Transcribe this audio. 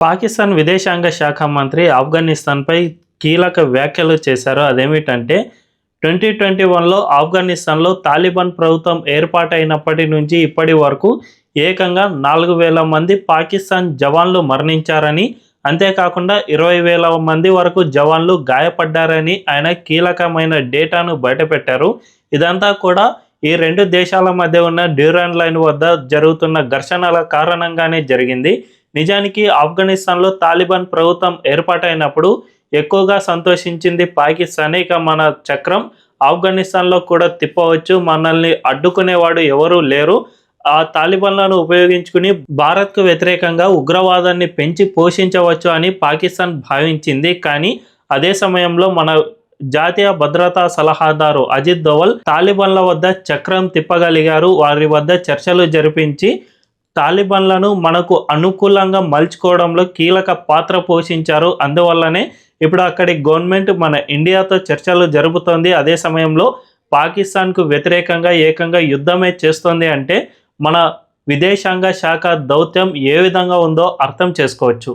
పాకిస్తాన్ విదేశాంగ శాఖ మంత్రి ఆఫ్ఘనిస్తాన్పై కీలక వ్యాఖ్యలు చేశారు. అదేమిటంటే ట్వంటీ ట్వంటీ వన్లో ఆఫ్ఘనిస్తాన్లో తాలిబాన్ ప్రభుత్వం ఏర్పాటైనప్పటి నుంచి ఇప్పటి వరకు ఏకంగా నాలుగు వేల మంది పాకిస్తాన్ జవాన్లు మరణించారని అంతేకాకుండా ఇరవై వేల మంది వరకు జవాన్లు గాయపడ్డారని ఆయన కీలకమైన డేటాను బయటపెట్టారు. ఇదంతా కూడా ఈ రెండు దేశాల మధ్య ఉన్న డ్యూరాన్ లైన్ వద్ద జరుగుతున్న ఘర్షణల కారణంగానే జరిగింది. నిజానికి ఆఫ్ఘనిస్తాన్లో తాలిబాన్ ప్రభుత్వం ఏర్పాటైనప్పుడు ఎక్కువగా సంతోషించింది పాకిస్తాన్. ఇక మన చక్రం ఆఫ్ఘనిస్తాన్లో కూడా తిప్పవచ్చు. మనల్ని అడ్డుకునేవాడు ఎవరూ లేరు. ఆ తాలిబాన్లను ఉపయోగించుకుని భారత్కు వ్యతిరేకంగా ఉగ్రవాదాన్ని పెంచి పోషించవచ్చు అని పాకిస్తాన్ భావించింది. కానీ అదే సమయంలో మన జాతీయ భద్రతా సలహాదారు అజిత్ దోవల్ తాలిబాన్ల వద్ద చక్రం తిప్పగలిగారు. వారి వద్ద చర్చలు జరిపించి తాలిబాన్లను మనకు అనుకూలంగా మలుచుకోవడంలో కీలక పాత్ర పోషించారు. అందువల్లనే ఇప్పుడు అక్కడి గవర్నమెంట్ మన ఇండియాతో చర్చలు జరుపుతోంది. అదే సమయంలో పాకిస్తాన్కు వ్యతిరేకంగా ఏకంగా యుద్ధమే చేస్తోంది అంటే మన విదేశాంగ శాఖ దౌత్యం ఏ విధంగా ఉందో అర్థం చేసుకోవచ్చు.